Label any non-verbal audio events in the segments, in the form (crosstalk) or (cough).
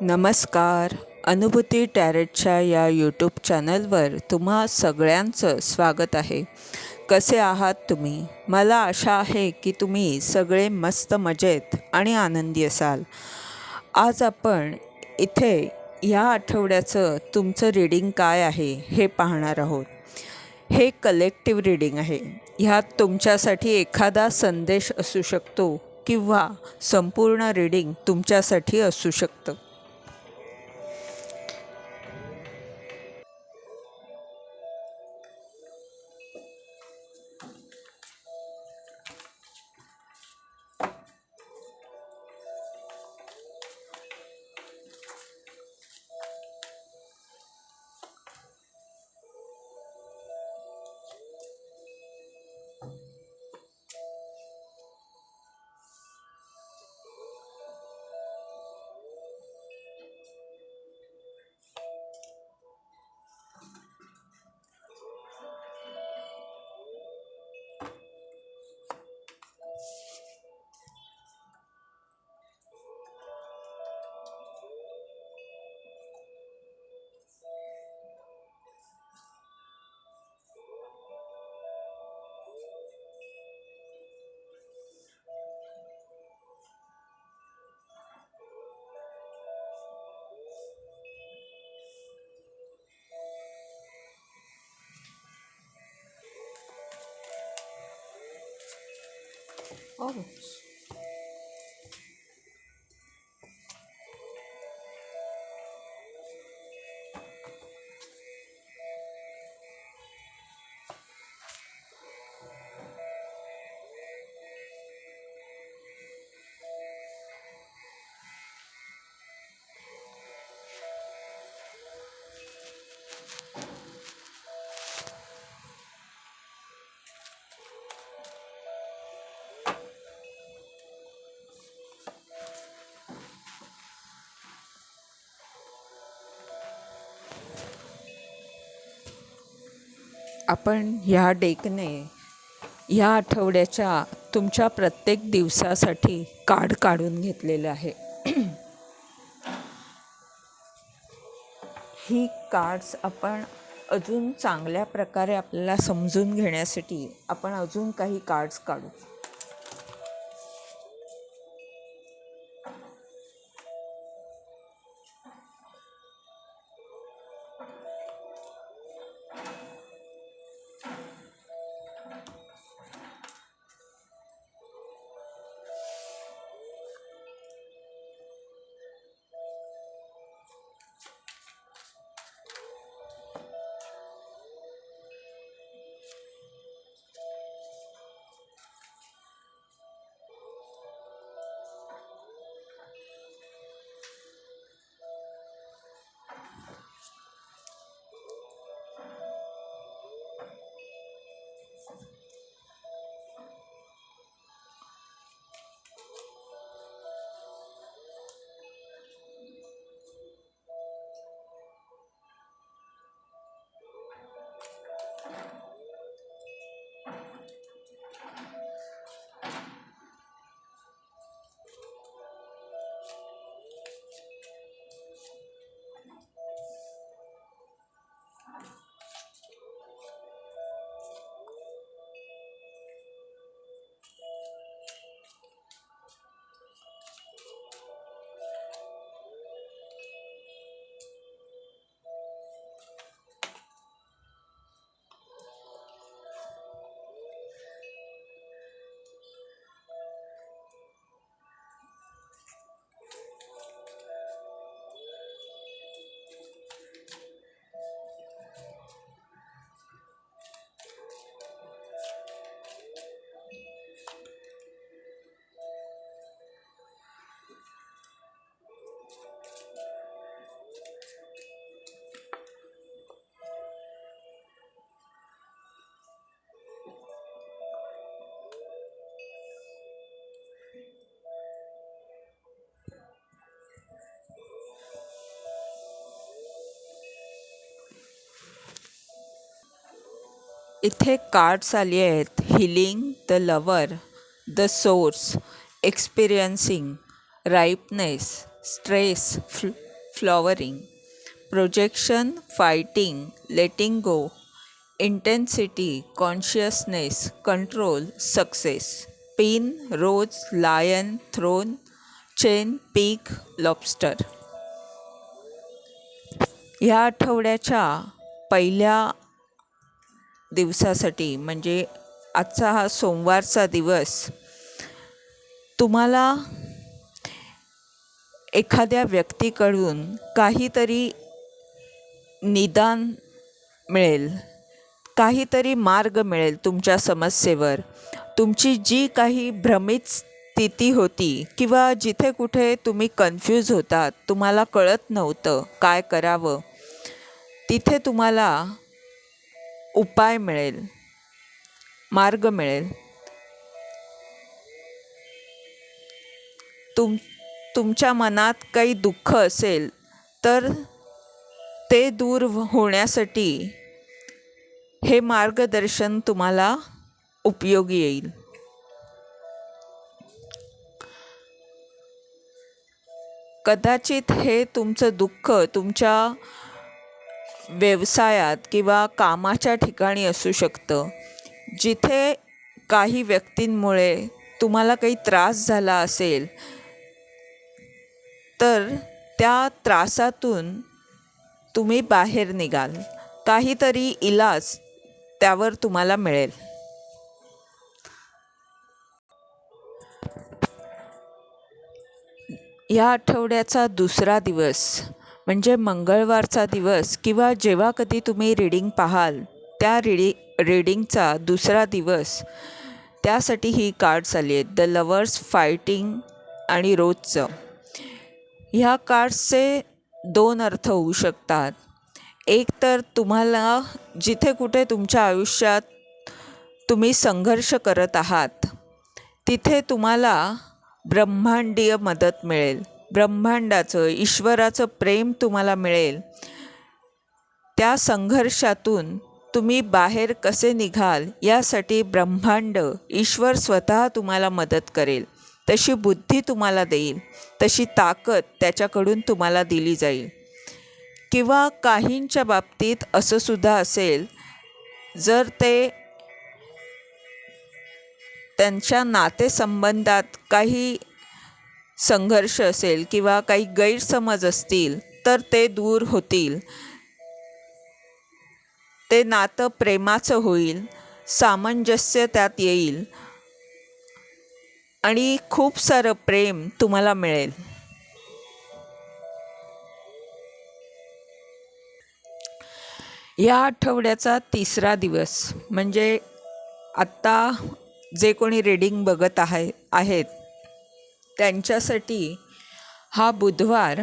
नमस्कार. अनुभूती टॅरेटच्या या यूट्यूब चॅनलवर तुम्हा सगळ्यांचं स्वागत आहे. कसे आहात तुम्ही? मला आशा आहे की तुम्ही सगळे मस्त मजेत आणि आनंदी असाल. आज आपण इथे ह्या आठवड्याचं तुमचं रीडिंग काय आहे हे पाहणार आहोत. हे कलेक्टिव्ह रीडिंग आहे. ह्यात तुमच्यासाठी एखादा संदेश असू शकतो किंवा संपूर्ण रीडिंग तुमच्यासाठी असू शकतं. ovos. आपण ह्या डेकने ह्या आठवड्याच्या तुमच्या प्रत्येक दिवसासाठी कार्ड काढून घेतलेलं आहे. (clears throat) ही कार्ड्स आपण अजून चांगल्या प्रकारे आपल्याला समजून घेण्यासाठी आपण अजून काही कार्ड्स काढू. इथे कार्ड्स आली आहेत. Healing the lover the source experiencing ripeness stress fl flowering projection fighting letting go intensity consciousness control success pin rose lion throne chain peak lobster या आठवड्याच्या पहिल्या दिवसासाठी म्हणजे आजचा हा सोमवारचा दिवस तुम्हाला एखाद्या व्यक्तीकडून काहीतरी निदान मिळेल काहीतरी मार्ग मिळेल तुमच्या समस्येवर. तुमची जी काही भ्रमित स्थिती होती किंवा जिथे कुठे तुम्ही कन्फ्यूज होतात तुम्हाला कळत नव्हतं काय करावं तिथे तुम्हाला उपाय मिळेल. मार्ग मिळेल. तुम तुमच्या मनात काही दुःख असेल तर ते दूर होण्यासाठी हे मार्गदर्शन तुम्हाला उपयोगी येईल. कदाचित हे तुमचं दुःख तुमच्या व्यवसायात किंवा कामाच्या ठिकाणी असू शकतं. जिथे काही व्यक्तींमुळे तुम्हाला काही त्रास झाला असेल तर त्या त्रासातून तुम्ही बाहेर निघाल. काहीतरी इलाज त्यावर तुम्हाला मिळेल. या आठवड्याचा दुसरा दिवस. म्हणजे मंगळवारचा दिवस किंवा जेव्हा कधी तुम्ही रीडिंग पाहाल त्या रीडि रीडिंगचा दुसरा दिवस. त्यासाठी ही कार्ड्स आली आहेत. द लवर्स फायटिंग आणि रोजचं. ह्या कार्ड्सचे दोन अर्थ होऊ शकतात. एक तर तुम्हाला जिथे कुठे तुमच्या आयुष्यात तुम्ही संघर्ष करत आहात तिथे तुम्हाला ब्रह्मांडीय मदत मिळेल. ब्रह्मांडाचं ईश्वराचं प्रेम तुम्हाला मिळेल. त्या संघर्षातून तुम्ही बाहेर कसे निघाल यासाठी ब्रह्मांड ईश्वर स्वतः तुम्हाला मदत करेल. तशी बुद्धी तुम्हाला देईल तशी ताकद त्याच्याकडून तुम्हाला दिली जाईल. किंवा काहींच्या बाबतीत असं सुद्धा असेल जर ते त्यांच्या नातेसंबंधात काही संघर्ष असेल किंवा काही गैरसमज असतील तर ते दूर होतील. ते नातं प्रेमाचं होईल सामंजस्य त्यात येईल आणि खूप सारं प्रेम तुम्हाला मिळेल. या आठवड्याचा तिसरा दिवस म्हणजे आत्ता जे कोणी रीडिंग बघत आहे आहेत त्यांच्यासाठी हा बुधवार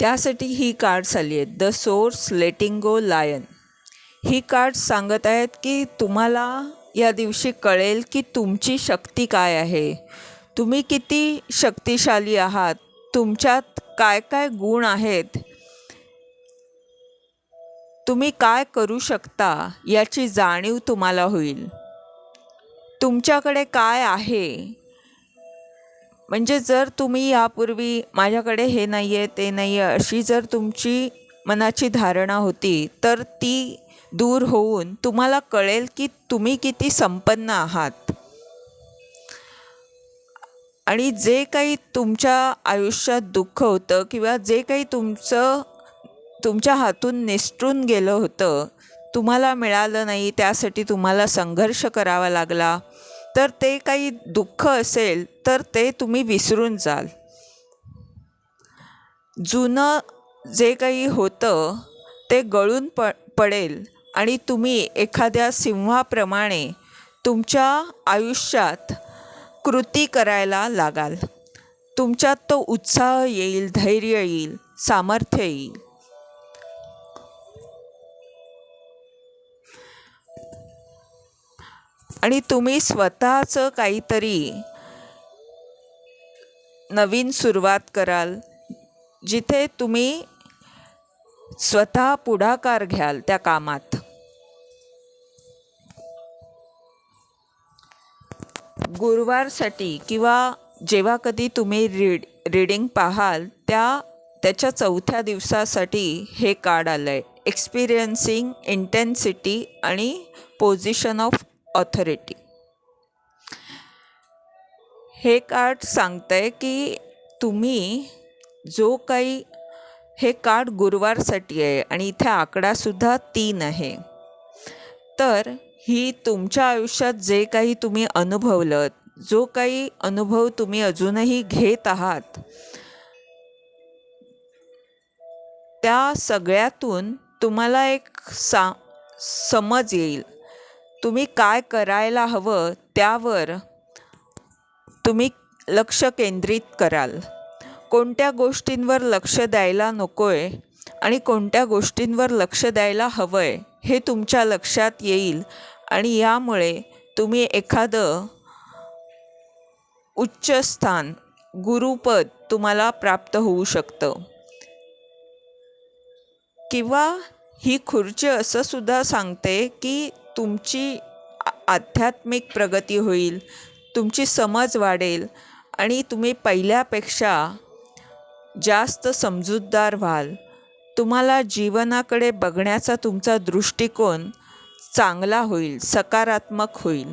त्यासाठी ही कार्ड्स आली आहेत the source letting go lion he cards सांगत आहेत की तुम्हाला या दिवशी कळेल की तुमची शक्ती काय आहे. तुम्ही किती शक्तिशाली आहात. तुमच्यात काय काय गुण आहेत. तुम्ही काय करू शकता याची जाणीव तुम्हाला होईल. तुमच्याकडे काय आहे म्हणजे जर तुम्ही यापूर्वी माझ्याकडे हे नाही आहे ते नाही आहे अशी जर तुमची मनाची धारणा होती तर ती दूर होऊन तुम्हाला कळेल की तुम्ही किती संपन्न आहात. आणि जे काही तुमच्या आयुष्यात दुःख होतं किंवा जे काही तुमचं तुमच्या हातून निसटून गेलं होतं तुम्हाला मिळालं नाही त्यासाठी तुम्हाला संघर्ष करावा लागला. तर ते काही दुःख असेल तर ते तुम्ही विसरून जाल. जुनं जे काही होतं ते गळून प पडेल आणि तुम्ही एखाद्या सिंहाप्रमाणे तुमच्या आयुष्यात कृती करायला लागाल. तुमच्यात तो उत्साह येईल धैर्य येईल सामर्थ्य येईल. आणि तुम्ही स्वतःचं काहीतरी नवीन सुरुवात कराल जिथे तुम्ही स्वतः पुढाकार घ्याल त्या कामात. गुरुवारसाठी किंवा जेव्हा कधी तुम्ही रीड रीडिंग पाहाल त्या त्याच्या चौथ्या दिवसासाठी हे कार्ड आलं आहे एक्सपिरियन्सिंग इंटेन्सिटी आणि पोझिशन ऑफ ऑथॉरिटी हे कार्ड सांगतं आहे की तुम्ही जो काही हे कार्ड गुरुवारसाठी आहे आणि इथे आकडासुद्धा तीन आहे. तर ही तुमच्या आयुष्यात जे काही तुम्ही अनुभवलं जो काही अनुभव तुम्ही अजूनही घेत आहात त्या सगळ्यातून तुम्हाला एक सा समज येईल. तुम्ही काय करायला हवं त्यावर तुम्ही लक्ष केंद्रित कराल. कोणत्या गोष्टींवर लक्ष द्यायला नको आहे आणि कोणत्या गोष्टींवर लक्ष द्यायला हवं आहे हे तुमच्या लक्षात येईल आणि यामुळे तुम्ही एखादं उच्च स्थान गुरुपद तुम्हाला प्राप्त होऊ शकतं. किंवा ही खुर्ची असं सुद्धा सांगते की तुमची आध्यात्मिक प्रगती होईल तुमची समज वाढेल आणि तुम्ही पहिल्यापेक्षा जास्त समजूतदार व्हाल. तुम्हाला जीवनाकडे बघण्याचा तुमचा दृष्टिकोन चांगला होईल सकारात्मक होईल.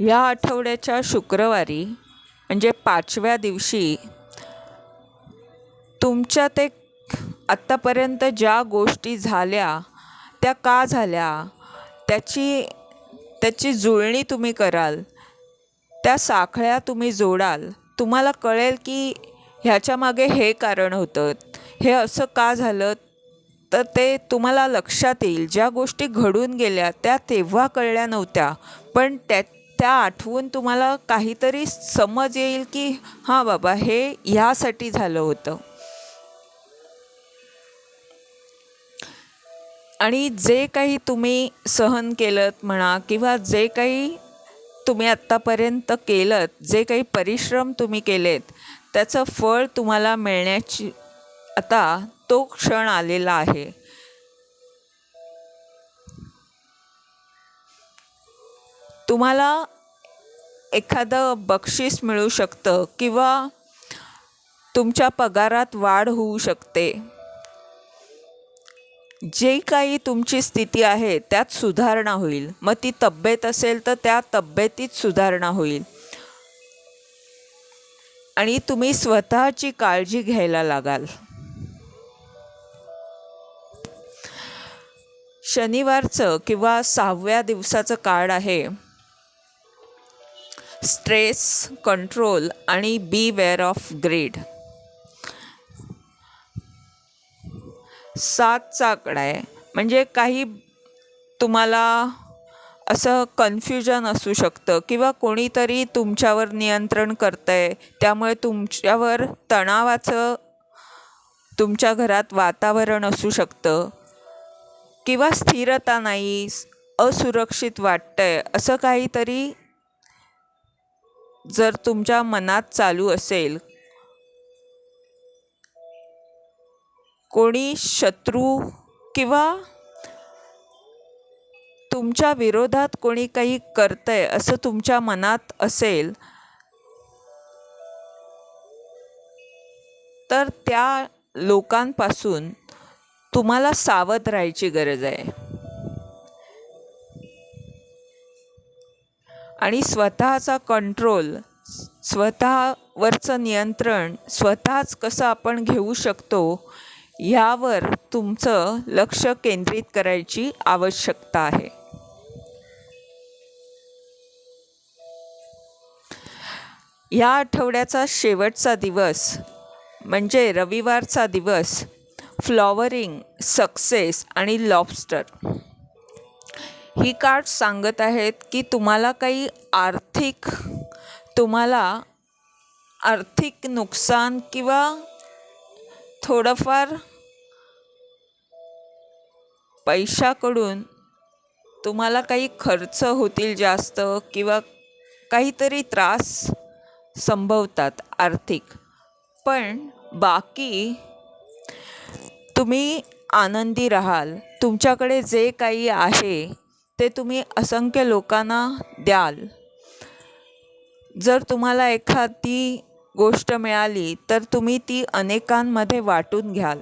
या आठवड्याच्या शुक्रवारी म्हणजे पाचव्या दिवशी तुमच्यात एक आत्तापर्यंत ज्या गोष्टी झाल्या त्या का झाल्या? त्याची त्याची जुळणी तुम्ही कराल. त्या साखळ्या तुम्ही जोडाल. तुम्हाला कळेल की ह्याच्यामागे हे कारण होतं. हे असं का झालं? तर ते तुम्हाला लक्षात येईल. ज्या गोष्टी घडून गेल्या त्या तेव्हा कळल्या नव्हत्या. पण त्या त्या आठवून तुम्हाला काहीतरी समज येईल की हां बाबा हे ह्यासाठी झालं होतं. आणि जे काही तुम्ही सहन केलं म्हणा किंवा जे काही तुम्ही आत्तापर्यंत केलं जे काही परिश्रम तुम्ही केलेत त्याचं फळ तुम्हाला मिळण्याची आता तो क्षण आलेला आहे. तुम्हाला एखादं बक्षीस मिळू शकतं किंवा तुमच्या पगारात वाढ होऊ शकते. जे काही तुमची स्थिती आहे त्यात सुधारणा होईल. मग ती तब्येत असेल तर त्या तब्येतीत सुधारणा होईल. आणि तुम्ही स्वतःची काळजी घ्यायला लागाल. शनिवारचं किंवा सहाव्या दिवसाचं कार्ड आहे. स्ट्रेस कंट्रोल आणि बी वेअर ऑफ ग्रेड. सातचा आकडा आहे. म्हणजे काही तुम्हाला असं कन्फ्युजन असू शकतं किंवा कोणीतरी तुमच्यावर नियंत्रण करतं आहे त्यामुळे तुमच्यावर तणावाचं तुमच्या घरात वातावरण असू शकतं. किंवा स्थिरता नाही असुरक्षित वाटतं आहे असं काहीतरी जर तुमच्या मनात चालू असेल कोणी शत्रू किंवा तुमच्या विरोधात कोणी काही करतंय असं तुमच्या मनात असेल तर त्या लोकांपासून तुम्हाला सावध राहायची गरज आहे. आणि स्वतःचा कंट्रोल स्वतःवरचं नियंत्रण स्वतःच कसं आपण घेऊ शकतो यावर तुमचं लक्ष केंद्रित करायची आवश्यकता आहे. या आठवड्याचा शेवटचा दिवस म्हणजे रविवारचा दिवस फ्लॉवरिंग सक्सेस आणि लॉबस्टर. ही कार्ड सांगत आहेत की तुम्हाला काही आर्थिक तुम्हाला आर्थिक नुकसान किंवा थोडंफार पैशाकडून तुम्हाला काही खर्च होतील जास्त किंवा काहीतरी त्रास संभवतात आर्थिक. पण बाकी तुम्ही आनंदी राहाल. तुमच्याकडे जे काही आहे ते तुम्ही असंख्य लोकांना द्याल. जर तुम्हाला एखादी गोष्ट मिळाली तर तुम्ही ती अनेकांमध्ये वाटून घ्याल.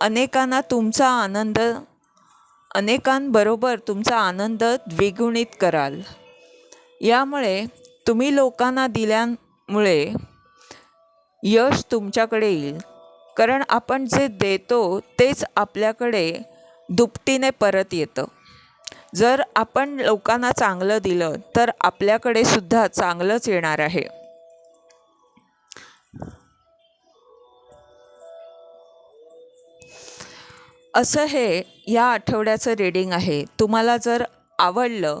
अनेकांना तुमचा आनंद अनेकांबरोबर तुमचा आनंद द्विगुणित कराल. यामुळे तुम्ही लोकांना दिल्यामुळे यश तुमच्याकडे येईल. कारण आपण जे देतो तेच आपल्याकडे दुपटीने परत येतं. जर आपण लोकांना चांगलं दिलं तर आपल्याकडे सुद्धा चांगलंच येणार आहे. असं हे या आठवड्याचं रीडिंग आहे. तुम्हाला जर आवडलं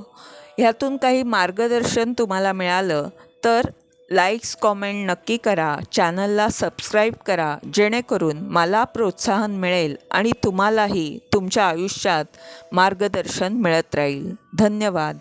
ह्यातून काही मार्गदर्शन तुम्हाला मिळालं तर लाईक्स कॉमेंट नक्की करा. चॅनलला सबस्क्राईब करा. जेणेकरून मला प्रोत्साहन मिळेल आणि तुम्हालाही तुमच्या आयुष्यात मार्गदर्शन मिळत राहील. धन्यवाद.